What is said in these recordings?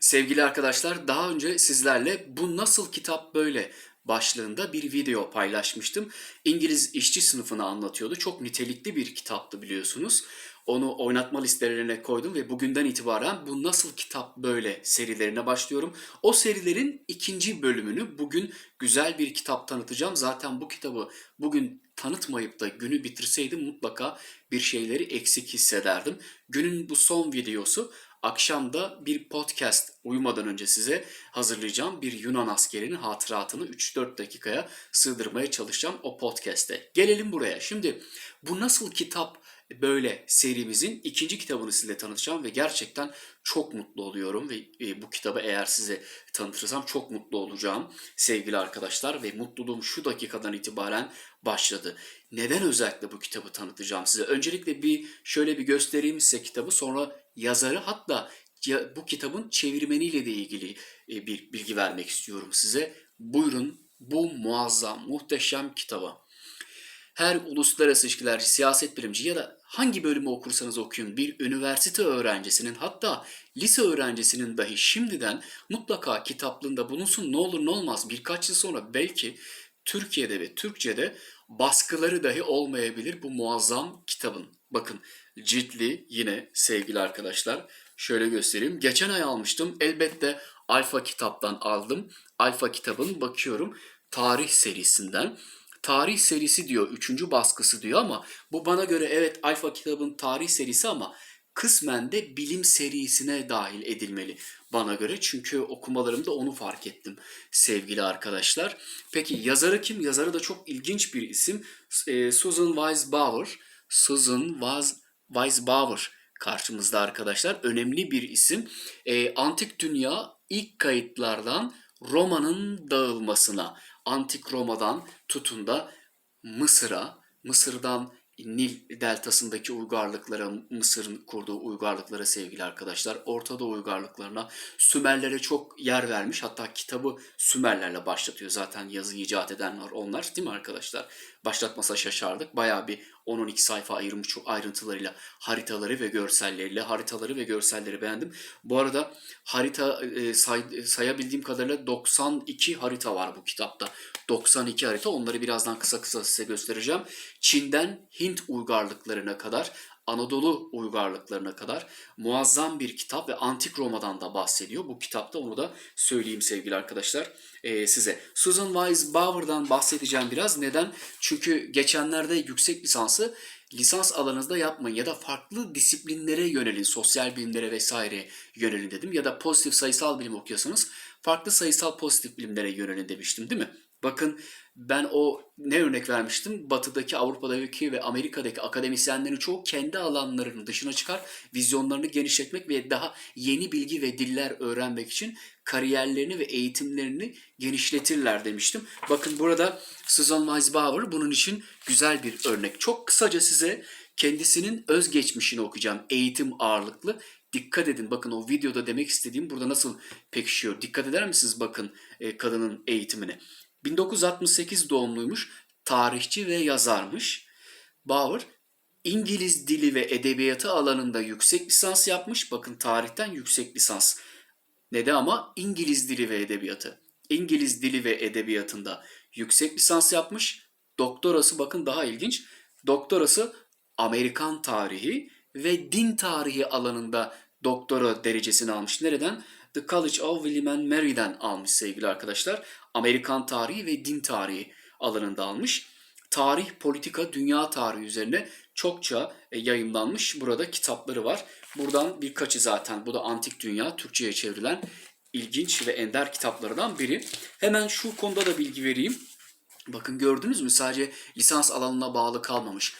Sevgili arkadaşlar, daha önce sizlerle bu nasıl kitap böyle başlığında bir video paylaşmıştım. İngiliz işçi sınıfını anlatıyordu. Çok nitelikli bir kitaptı biliyorsunuz. Onu oynatma listelerine koydum ve bugünden itibaren bu nasıl kitap böyle serilerine başlıyorum. O serilerin ikinci bölümünü bugün güzel bir kitap tanıtacağım. Zaten bu kitabı bugün tanıtmayıp da günü bitirseydim mutlaka bir şeyleri eksik hissederdim. Günün bu son videosu Akşam da bir podcast uyumadan önce size hazırlayacağım bir Yunan askerinin hatıratını 3-4 dakikaya sığdırmaya çalışacağım o podcast'te. Gelelim buraya. Şimdi bu nasıl kitap böyle serimizin ikinci kitabını size tanıtacağım ve gerçekten çok mutlu oluyorum ve e, bu kitabı eğer size tanıtırsam çok mutlu olacağım sevgili arkadaşlar ve mutluluğum şu dakikadan itibaren başladı. Neden özellikle bu kitabı tanıtacağım size? Öncelikle bir şöyle bir göstereyim size kitabı sonra yazarı hatta bu kitabın çevirmeniyle de ilgili e, bir bilgi vermek istiyorum size. Buyurun bu muazzam, muhteşem kitaba. Her uluslararası ilişkiler, siyaset bilimci ya da hangi bölümü okursanız okuyun bir üniversite öğrencisinin hatta lise öğrencisinin dahi şimdiden mutlaka kitaplığında bulunsun ne olur ne olmaz birkaç yıl sonra belki Türkiye'de ve Türkçe'de baskıları dahi olmayabilir bu muazzam kitabın. Bakın ciltli yine sevgili arkadaşlar. Şöyle göstereyim. Geçen ay almıştım. Elbette Alfa kitaptan aldım. Alfa kitabın bakıyorum tarih serisinden. Tarih serisi diyor, üçüncü baskısı diyor ama bu bana göre evet Alfa kitabın tarih serisi ama kısmen de bilim serisine dahil edilmeli bana göre. Çünkü okumalarımda onu fark ettim sevgili arkadaşlar. Peki yazarı kim? Yazarı da çok ilginç bir isim. Ee, Susan Weisbauer. Susan Weis, Weisbauer karşımızda arkadaşlar. Önemli bir isim. Ee, Antik Dünya ilk kayıtlardan Roma'nın dağılmasına, Antik Roma'dan tutun da Mısır'a, Mısır'dan Nil deltasındaki uygarlıklara, Mısır'ın kurduğu uygarlıklara sevgili arkadaşlar, Orta Doğu uygarlıklarına, Sümerlere çok yer vermiş. Hatta kitabı Sümerlerle başlatıyor. Zaten yazı icat edenler onlar değil mi arkadaşlar? Başlatmasa şaşardık. Bayağı bir 10-12 sayfa ayırmış çok ayrıntılarıyla, haritaları ve görselleriyle. Haritaları ve görselleri beğendim. Bu arada harita e, say- sayabildiğim kadarıyla 92 harita var bu kitapta. 92 harita. Onları birazdan kısa kısa size göstereceğim. Çin'den Hint uygarlıklarına kadar, Anadolu uygarlıklarına kadar muazzam bir kitap ve Antik Roma'dan da bahsediyor. Bu kitapta onu da söyleyeyim sevgili arkadaşlar e, size. Susan Weisbauer'dan bahsedeceğim biraz. Neden? Çünkü geçenlerde yüksek lisansı lisans alanınızda yapmayın ya da farklı disiplinlere yönelin, sosyal bilimlere vesaire yönelin dedim. Ya da pozitif sayısal bilim okuyorsanız farklı sayısal pozitif bilimlere yönelin demiştim değil mi? Bakın ben o ne örnek vermiştim? Batı'daki, Avrupa'daki ve Amerika'daki akademisyenlerin çoğu kendi alanlarının dışına çıkar, vizyonlarını genişletmek ve daha yeni bilgi ve diller öğrenmek için kariyerlerini ve eğitimlerini genişletirler demiştim. Bakın burada Susan Weisbauer bunun için güzel bir örnek. Çok kısaca size kendisinin özgeçmişini okuyacağım. Eğitim ağırlıklı. Dikkat edin bakın o videoda demek istediğim burada nasıl pekişiyor. Dikkat eder misiniz bakın e, kadının eğitimine. 1968 doğumluymuş, tarihçi ve yazarmış. Bauer İngiliz dili ve edebiyatı alanında yüksek lisans yapmış. Bakın tarihten yüksek lisans. Ne de ama İngiliz dili ve edebiyatı. İngiliz dili ve edebiyatında yüksek lisans yapmış. Doktorası bakın daha ilginç. Doktorası Amerikan tarihi ve din tarihi alanında doktora derecesini almış. Nereden? The College of William and Mary'den almış sevgili arkadaşlar. Amerikan tarihi ve din tarihi alanında almış. Tarih, politika, dünya tarihi üzerine çokça e, yayımlanmış burada kitapları var. Buradan birkaçı zaten bu da Antik Dünya Türkçe'ye çevrilen ilginç ve ender kitaplardan biri. Hemen şu konuda da bilgi vereyim. Bakın gördünüz mü sadece lisans alanına bağlı kalmamış.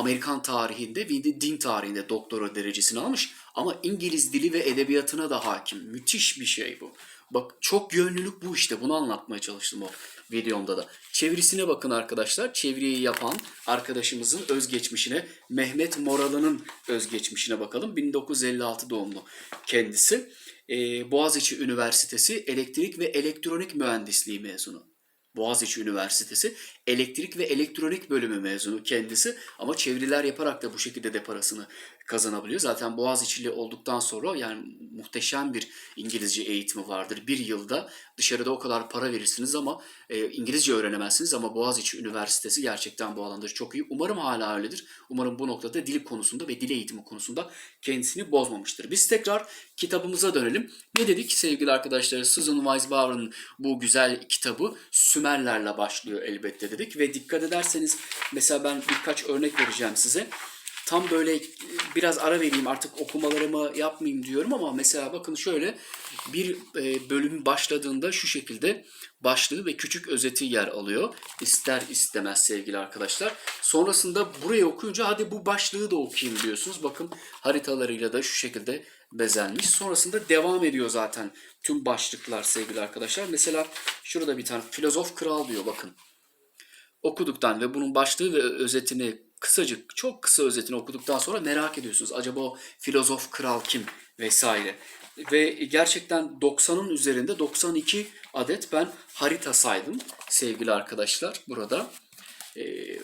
Amerikan tarihinde ve din tarihinde doktora derecesini almış ama İngiliz dili ve edebiyatına da hakim. Müthiş bir şey bu. Bak çok yönlülük bu işte. Bunu anlatmaya çalıştım o videomda da. Çevirisine bakın arkadaşlar. Çeviriyi yapan arkadaşımızın özgeçmişine, Mehmet Moralı'nın özgeçmişine bakalım. 1956 doğumlu kendisi. Ee, Boğaziçi Üniversitesi Elektrik ve Elektronik Mühendisliği mezunu. Boğaziçi Üniversitesi elektrik ve elektronik bölümü mezunu kendisi ama çeviriler yaparak da bu şekilde de parasını kazanabiliyor. Zaten Boğaziçi'li olduktan sonra yani muhteşem bir İngilizce eğitimi vardır. Bir yılda dışarıda o kadar para verirsiniz ama e, İngilizce öğrenemezsiniz ama Boğaziçi Üniversitesi gerçekten bu alanda çok iyi. Umarım hala öyledir. Umarım bu noktada dil konusunda ve dil eğitimi konusunda kendisini bozmamıştır. Biz tekrar kitabımıza dönelim. Ne dedik sevgili arkadaşlar? Susan Weisbauer'ın bu güzel kitabı Sümerlerle başlıyor elbette dedik ve dikkat ederseniz mesela ben birkaç örnek vereceğim size. Tam böyle biraz ara vereyim artık okumalarımı yapmayayım diyorum ama mesela bakın şöyle bir e, bölüm başladığında şu şekilde başlığı ve küçük özeti yer alıyor. İster istemez sevgili arkadaşlar. Sonrasında burayı okuyunca hadi bu başlığı da okuyayım diyorsunuz. Bakın haritalarıyla da şu şekilde bezenmiş. Sonrasında devam ediyor zaten tüm başlıklar sevgili arkadaşlar. Mesela şurada bir tane filozof kral diyor bakın okuduktan ve bunun başlığı ve özetini kısacık, çok kısa özetini okuduktan sonra merak ediyorsunuz. Acaba o filozof kral kim vesaire. Ve gerçekten 90'ın üzerinde 92 adet ben harita saydım sevgili arkadaşlar burada. Ee,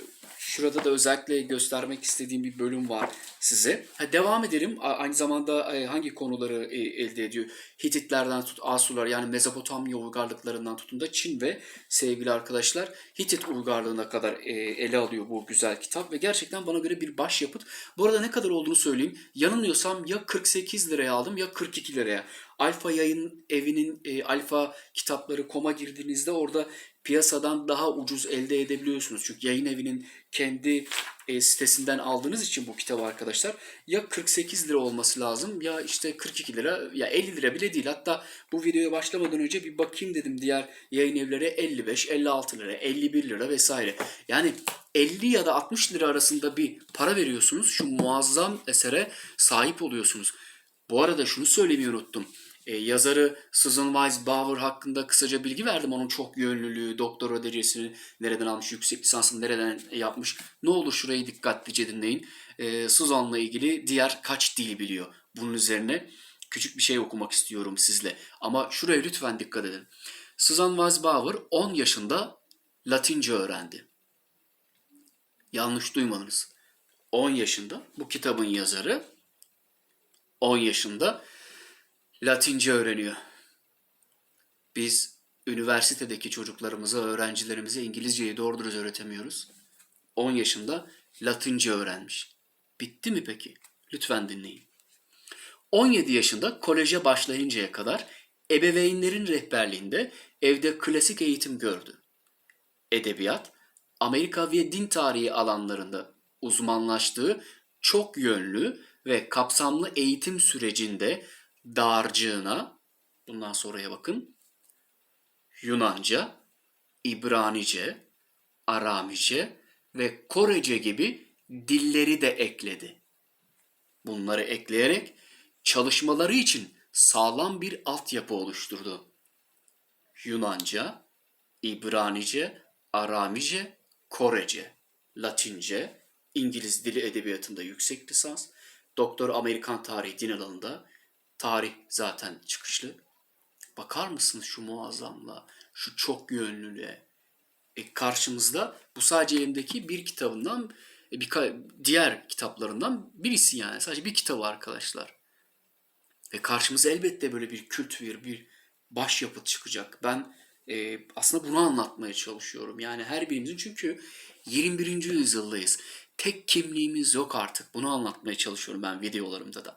şurada da özellikle göstermek istediğim bir bölüm var size. Ha, devam edelim. Aynı zamanda e, hangi konuları e, elde ediyor? Hititlerden tut Asurlar yani Mezopotamya uygarlıklarından tutun da Çin ve sevgili arkadaşlar Hitit uygarlığına kadar e, ele alıyor bu güzel kitap ve gerçekten bana göre bir başyapıt. Bu arada ne kadar olduğunu söyleyeyim. Yanılmıyorsam ya 48 liraya aldım ya 42 liraya. Alfa yayın evinin e, alfa kitapları koma girdiğinizde orada piyasadan daha ucuz elde edebiliyorsunuz. Çünkü yayın evinin kendi e, sitesinden aldığınız için bu kitabı arkadaşlar ya 48 lira olması lazım ya işte 42 lira ya 50 lira bile değil. Hatta bu videoya başlamadan önce bir bakayım dedim diğer yayın evlere 55, 56 lira, 51 lira vesaire. Yani 50 ya da 60 lira arasında bir para veriyorsunuz. Şu muazzam esere sahip oluyorsunuz. Bu arada şunu söylemeyi unuttum. E, yazarı Susan Weisbauer hakkında kısaca bilgi verdim. Onun çok yönlülüğü, doktora derecesini nereden almış, yüksek lisansını nereden yapmış. Ne olur şurayı dikkatlice dinleyin. E, Susan'la ilgili diğer kaç dil biliyor? Bunun üzerine küçük bir şey okumak istiyorum sizle. Ama şuraya lütfen dikkat edin. Susan Weisbauer 10 yaşında Latince öğrendi. Yanlış duymadınız. 10 yaşında bu kitabın yazarı 10 yaşında Latince öğreniyor. Biz üniversitedeki çocuklarımıza, öğrencilerimize İngilizceyi doğru dürüst öğretemiyoruz. 10 yaşında Latince öğrenmiş. Bitti mi peki? Lütfen dinleyin. 17 yaşında koleje başlayıncaya kadar ebeveynlerin rehberliğinde evde klasik eğitim gördü. Edebiyat, Amerika ve din tarihi alanlarında uzmanlaştığı çok yönlü ve kapsamlı eğitim sürecinde dağarcığına, bundan sonraya bakın, Yunanca, İbranice, Aramice ve Korece gibi dilleri de ekledi. Bunları ekleyerek çalışmaları için sağlam bir altyapı oluşturdu. Yunanca, İbranice, Aramice, Korece, Latince, İngiliz dili edebiyatında yüksek lisans, doktor Amerikan tarihi din alanında, tarih zaten çıkışlı. Bakar mısınız şu muazzamlığa, şu çok yönlülüğe? E, karşımızda bu sadece elimdeki bir kitabından, e, bir diğer kitaplarından birisi yani. Sadece bir kitabı arkadaşlar. Ve karşımıza elbette böyle bir kült bir, bir başyapıt çıkacak. Ben e, aslında bunu anlatmaya çalışıyorum. Yani her birimizin çünkü 21. yüzyıldayız. Tek kimliğimiz yok artık. Bunu anlatmaya çalışıyorum ben videolarımda da.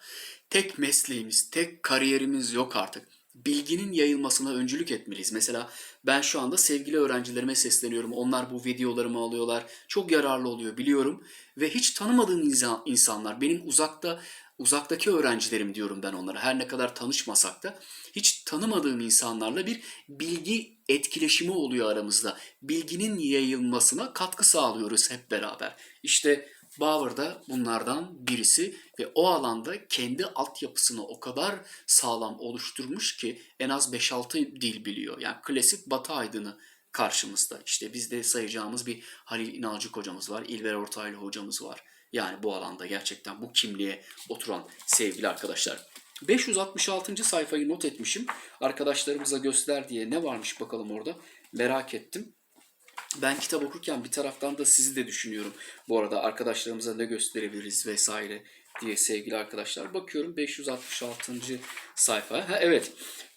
Tek mesleğimiz, tek kariyerimiz yok artık. Bilginin yayılmasına öncülük etmeliyiz. Mesela ben şu anda sevgili öğrencilerime sesleniyorum. Onlar bu videolarımı alıyorlar. Çok yararlı oluyor biliyorum. Ve hiç tanımadığım insan- insanlar, benim uzakta uzaktaki öğrencilerim diyorum ben onlara. Her ne kadar tanışmasak da hiç tanımadığım insanlarla bir bilgi etkileşimi oluyor aramızda. Bilginin yayılmasına katkı sağlıyoruz hep beraber. İşte Bauer da bunlardan birisi ve o alanda kendi altyapısını o kadar sağlam oluşturmuş ki en az 5-6 dil biliyor. Yani klasik Batı aydını karşımızda. İşte bizde sayacağımız bir Halil İnalcık hocamız var, İlber Ortaylı hocamız var. Yani bu alanda gerçekten bu kimliğe oturan sevgili arkadaşlar. 566. sayfayı not etmişim. Arkadaşlarımıza göster diye ne varmış bakalım orada. Merak ettim. Ben kitap okurken bir taraftan da sizi de düşünüyorum. Bu arada arkadaşlarımıza ne gösterebiliriz vesaire diye sevgili arkadaşlar. Bakıyorum 566. sayfa. Ha, evet.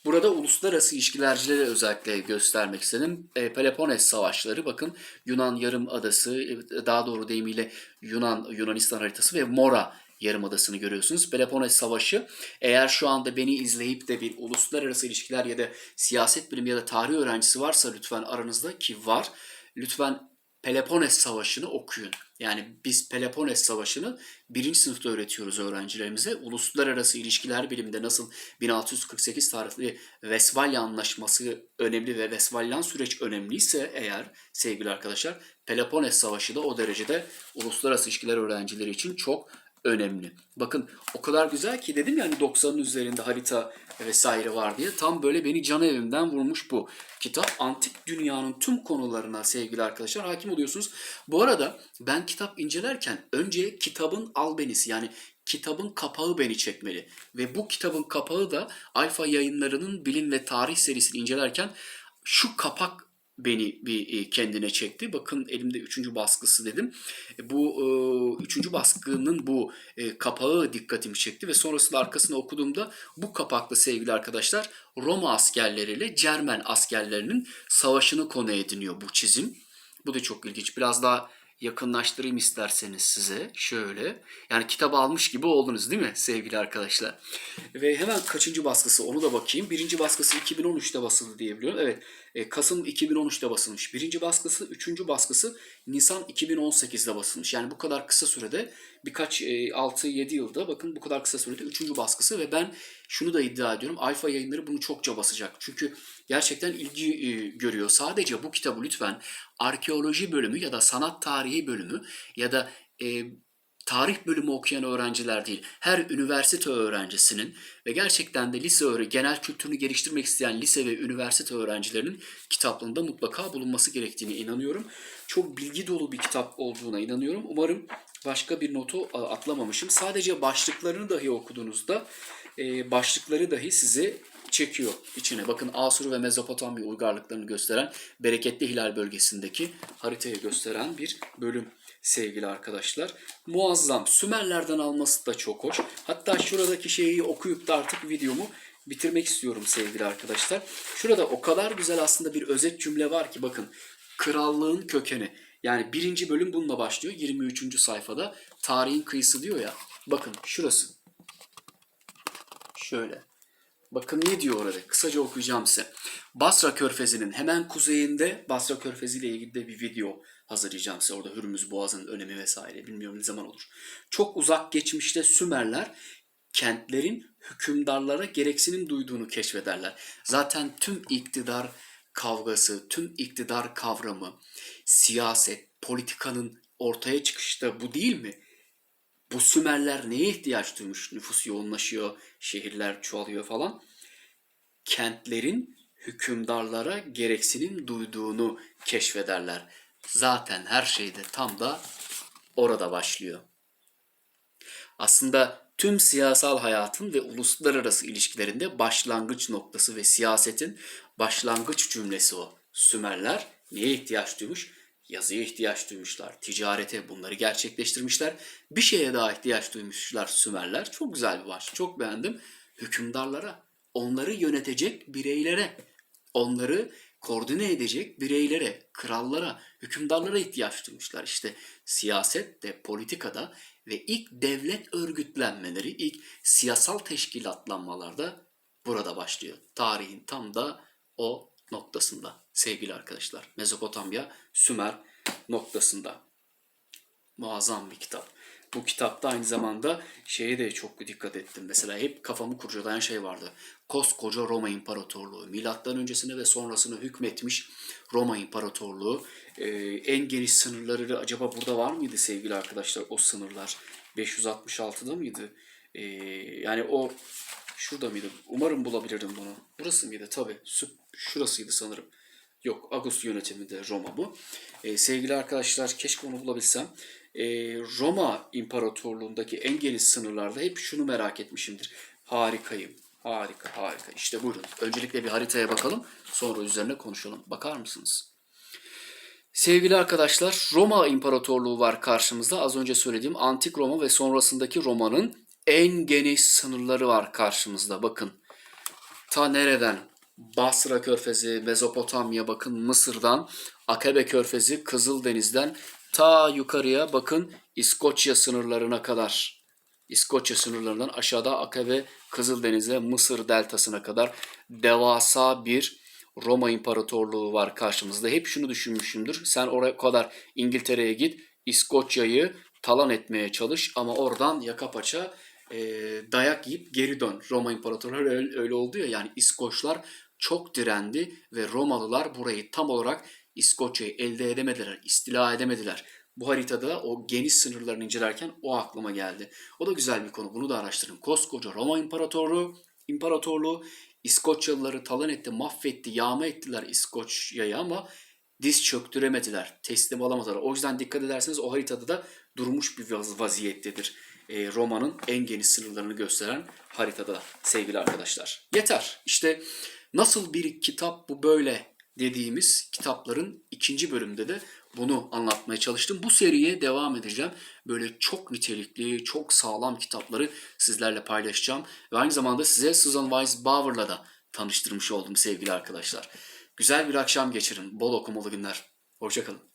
Burada uluslararası ilişkilercileri özellikle göstermek istedim. E, Peloponnes Savaşları bakın Yunan Yarımadası e, daha doğru deyimiyle Yunan Yunanistan haritası ve Mora Yarımadası'nı görüyorsunuz. Peloponnes Savaşı eğer şu anda beni izleyip de bir uluslararası ilişkiler ya da siyaset bilimi ya da tarih öğrencisi varsa lütfen aranızda ki var. Lütfen Peloponnes Savaşı'nı okuyun. Yani biz Peloponnes Savaşı'nı birinci sınıfta öğretiyoruz öğrencilerimize. Uluslararası ilişkiler biliminde nasıl 1648 tarihli Vesfalya Anlaşması önemli ve Vesfalyan süreç önemliyse eğer sevgili arkadaşlar Peloponnes Savaşı da o derecede uluslararası ilişkiler öğrencileri için çok önemli. Bakın o kadar güzel ki dedim yani 90'ın üzerinde harita vesaire var diye. Tam böyle beni can evimden vurmuş bu kitap. Antik dünyanın tüm konularına sevgili arkadaşlar hakim oluyorsunuz. Bu arada ben kitap incelerken önce kitabın albenisi yani kitabın kapağı beni çekmeli. Ve bu kitabın kapağı da Alfa yayınlarının bilim ve tarih serisini incelerken şu kapak beni bir e, kendine çekti. Bakın elimde üçüncü baskısı dedim. E, Bu e, üçüncü baskının bu kapağı dikkatimi çekti ve sonrasında arkasını okuduğumda bu kapaklı sevgili arkadaşlar Roma askerleriyle Cermen askerlerinin savaşını konu ediniyor bu çizim. Bu da çok ilginç. Biraz daha yakınlaştırayım isterseniz size. Şöyle. Yani kitap almış gibi oldunuz değil mi sevgili arkadaşlar? Ve hemen kaçıncı baskısı onu da bakayım. Birinci baskısı 2013'te basıldı diyebiliyorum. Evet. E, Kasım 2013'te basılmış. Birinci baskısı, üçüncü baskısı Nisan 2018'de basılmış. Yani bu kadar kısa sürede birkaç e, 6-7 yılda bakın bu kadar kısa sürede üçüncü baskısı ve ben şunu da iddia ediyorum. Alfa yayınları bunu çokça basacak. Çünkü gerçekten ilgi e, görüyor. Sadece bu kitabı lütfen arkeoloji bölümü ya da sanat tarihi bölümü ya da e, tarih bölümü okuyan öğrenciler değil, her üniversite öğrencisinin ve gerçekten de lise öğre genel kültürünü geliştirmek isteyen lise ve üniversite öğrencilerinin kitaplığında mutlaka bulunması gerektiğine inanıyorum. Çok bilgi dolu bir kitap olduğuna inanıyorum. Umarım başka bir notu atlamamışım. Sadece başlıklarını dahi okuduğunuzda e, başlıkları dahi size çekiyor içine. Bakın Asur ve Mezopotamya uygarlıklarını gösteren Bereketli Hilal bölgesindeki haritayı gösteren bir bölüm sevgili arkadaşlar. Muazzam. Sümerlerden alması da çok hoş. Hatta şuradaki şeyi okuyup da artık videomu bitirmek istiyorum sevgili arkadaşlar. Şurada o kadar güzel aslında bir özet cümle var ki bakın. Krallığın kökeni. Yani birinci bölüm bununla başlıyor. 23. sayfada tarihin kıyısı diyor ya. Bakın şurası. Şöyle. Bakın ne diyor orada? Kısaca okuyacağım size. Basra Körfezi'nin hemen kuzeyinde Basra Körfezi ile ilgili de bir video hazırlayacağım size. Orada Hürmüz Boğazı'nın önemi vesaire bilmiyorum ne zaman olur. Çok uzak geçmişte Sümerler kentlerin hükümdarlara gereksinim duyduğunu keşfederler. Zaten tüm iktidar kavgası, tüm iktidar kavramı, siyaset, politikanın ortaya çıkışı da bu değil mi? Bu Sümerler neye ihtiyaç duymuş? Nüfus yoğunlaşıyor, şehirler çoğalıyor falan. Kentlerin hükümdarlara gereksinim duyduğunu keşfederler. Zaten her şey de tam da orada başlıyor. Aslında tüm siyasal hayatın ve uluslararası ilişkilerinde başlangıç noktası ve siyasetin başlangıç cümlesi o. Sümerler neye ihtiyaç duymuş? Yazıya ihtiyaç duymuşlar, ticarete bunları gerçekleştirmişler. Bir şeye daha ihtiyaç duymuşlar Sümerler. Çok güzel bir baş, çok beğendim. Hükümdarlara, onları yönetecek bireylere, onları koordine edecek bireylere, krallara, hükümdarlara ihtiyaç duymuşlar. İşte siyaset de politikada ve ilk devlet örgütlenmeleri, ilk siyasal teşkilatlanmalarda burada başlıyor. Tarihin tam da o noktasında sevgili arkadaşlar. Mezopotamya, Sümer noktasında. Muazzam bir kitap. Bu kitapta aynı zamanda şeye de çok dikkat ettim. Mesela hep kafamı kurcalayan şey vardı. Koskoca Roma İmparatorluğu. Milattan öncesine ve sonrasını hükmetmiş Roma İmparatorluğu. Ee, en geniş sınırları acaba burada var mıydı sevgili arkadaşlar o sınırlar? 566'da mıydı? Ee, yani o şurada mıydı? Umarım bulabilirim bunu. Burası mıydı? Tabii. Şurasıydı sanırım. Yok, Ağustos yönetiminde Roma bu. Ee, sevgili arkadaşlar, keşke onu bulabilsem. Ee, Roma İmparatorluğundaki en geniş sınırlarda hep şunu merak etmişimdir. Harikayım. Harika, harika. İşte buyurun. Öncelikle bir haritaya bakalım. Sonra üzerine konuşalım. Bakar mısınız? Sevgili arkadaşlar, Roma İmparatorluğu var karşımızda. Az önce söylediğim Antik Roma ve sonrasındaki Roma'nın en geniş sınırları var karşımızda. Bakın, ta nereden? Basra Körfezi, Mezopotamya, bakın Mısır'dan, Akabe Körfezi, Kızıldeniz'den ta yukarıya bakın İskoçya sınırlarına kadar. İskoçya sınırlarından aşağıda Akabe, Kızıldeniz'e, Mısır deltasına kadar devasa bir Roma İmparatorluğu var karşımızda. Hep şunu düşünmüşümdür. Sen oraya kadar İngiltere'ye git, İskoçya'yı talan etmeye çalış ama oradan yaka paça e, dayak yiyip geri dön. Roma İmparatorluğu öyle, öyle oldu ya yani İskoçlar çok direndi ve Romalılar burayı tam olarak İskoçya'yı elde edemediler, istila edemediler. Bu haritada o geniş sınırlarını incelerken o aklıma geldi. O da güzel bir konu. Bunu da araştırın. Koskoca Roma İmparatorluğu, İmparatorluğu İskoçyalıları talan etti, mahvetti, yağma ettiler İskoçya'yı ama diz çöktüremediler, teslim alamadılar. O yüzden dikkat ederseniz o haritada da durmuş bir vaz- vaziyettedir. Ee, Roma'nın en geniş sınırlarını gösteren haritada sevgili arkadaşlar. Yeter. İşte nasıl bir kitap bu böyle dediğimiz kitapların ikinci bölümde de bunu anlatmaya çalıştım. Bu seriye devam edeceğim. Böyle çok nitelikli, çok sağlam kitapları sizlerle paylaşacağım. Ve aynı zamanda size Susan Weiss Bower'la da tanıştırmış oldum sevgili arkadaşlar. Güzel bir akşam geçirin. Bol okumalı günler. Hoşçakalın.